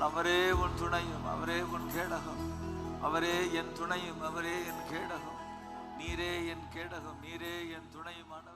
அவரே உன் துணையும் அவரே உன் கேடகம். அவரே என் துணையும் அவரே என் கேடகம். நீரே என் கேடகம் நீரே என் துணையுமான